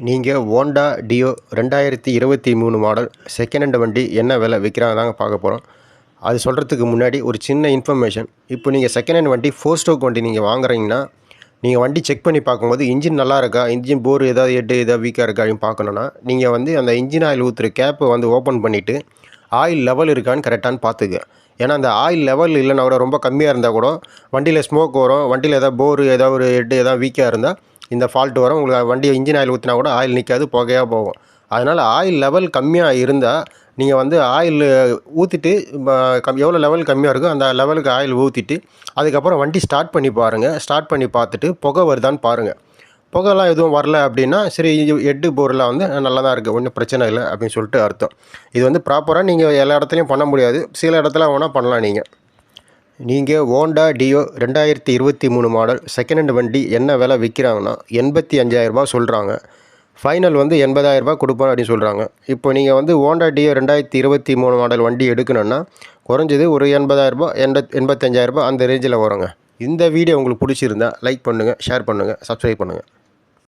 நீங்கள் Honda deo ரெண்டாயிரத்தி இருபத்தி மூணு மாடல் செகண்ட் ஹேண்ட் வண்டி என்ன விலை விற்கிறாங்க தாங்க பார்க்க போகிறோம் அது சொல்கிறதுக்கு முன்னாடி ஒரு சின்ன இன்ஃபர்மேஷன் இப்போ நீங்கள் செகண்ட் ஹேண்ட் வண்டி ஃபோர் ஸ்டோக் வண்டி நீங்கள் வாங்குறீங்கன்னா நீங்கள் வண்டி செக் பண்ணி பார்க்கும்போது இன்ஜின் நல்லா இருக்கா இன்ஜின் போர் ஏதாவது எட்டு ஏதாவது வீக்காக இருக்கா அப்படின்னு பார்க்கணுன்னா நீங்கள் வந்து அந்த இன்ஜின் ஆயில் ஊற்றுற கேப்பை வந்து ஓப்பன் பண்ணிவிட்டு ஆயில் லெவல் இருக்கான்னு கரெக்டானு பார்த்துக்க ஏன்னா அந்த ஆயில் லெவல் இல்லைன்னா கூட ரொம்ப கம்மியாக இருந்தால் கூட வண்டியில் ஸ்மோக் வரும் வண்டியில் ஏதாவது போர் ஏதாவது ஒரு எட்டு ஏதாவது வீக்காக இருந்தால் இந்த ஃபால்ட் வரும். உங்களுக்கு வண்டி இன்ஜின் ஆயில் ஊற்றினா கூட ஆயில் நிற்காது புகையாக போகும். அதனால் ஆயில் லெவல் கம்மியாக இருந்தால் நீங்கள் வந்து ஆயில் ஊற்றிட்டு கம் எவ்வளோ லெவல் கம்மியாக இருக்கோ அந்த லெவலுக்கு ஆயில் ஊற்றிட்டு அதுக்கப்புறம் வண்டி ஸ்டார்ட் பண்ணி பாருங்கள் ஸ்டார்ட் பண்ணி பார்த்துட்டு புகை வருதான்னு பாருங்கள் புகைலாம் எதுவும் வரல அப்படின்னா சரி எட்டு போரெலாம் வந்து நல்லா தான் இருக்குது ஒன்றும் பிரச்சனை இல்லை அப்படின்னு சொல்லிட்டு அர்த்தம். இது வந்து ப்ராப்பராக நீங்கள் எல்லா இடத்துலையும் பண்ண முடியாது. சில இடத்துல வேணால் பண்ணலாம் நீங்கள் நீங்கள் ஹோண்டா டியோ ரெண்டாயிரத்தி இருபத்தி மூணு மாடல் செகண்ட் ஹேண்ட் வண்டி என்ன விலை விற்கிறாங்கன்னா எண்பத்தி அஞ்சாயிரரூபா சொல்கிறாங்க ஃபைனல் வந்து எண்பதாயிரரூபா கொடுப்போம் அப்படின்னு சொல்கிறாங்க இப்போ நீங்கள் வந்து ஹோண்டா டியோ ரெண்டாயிரத்தி இருபத்தி மூணு மாடல் வண்டி எடுக்கணுன்னா குறைஞ்சது ஒரு எண்பதாயிரரூபா எண்பத் எண்பத்தஞ்சாயிரரூபா அந்த ரேஞ்சில் வருங்க. இந்த வீடியோ உங்களுக்கு பிடிச்சிருந்தா லைக் பண்ணுங்கள் ஷேர் பண்ணுங்கள் சப்ஸ்கிரைப் பண்ணுங்கள்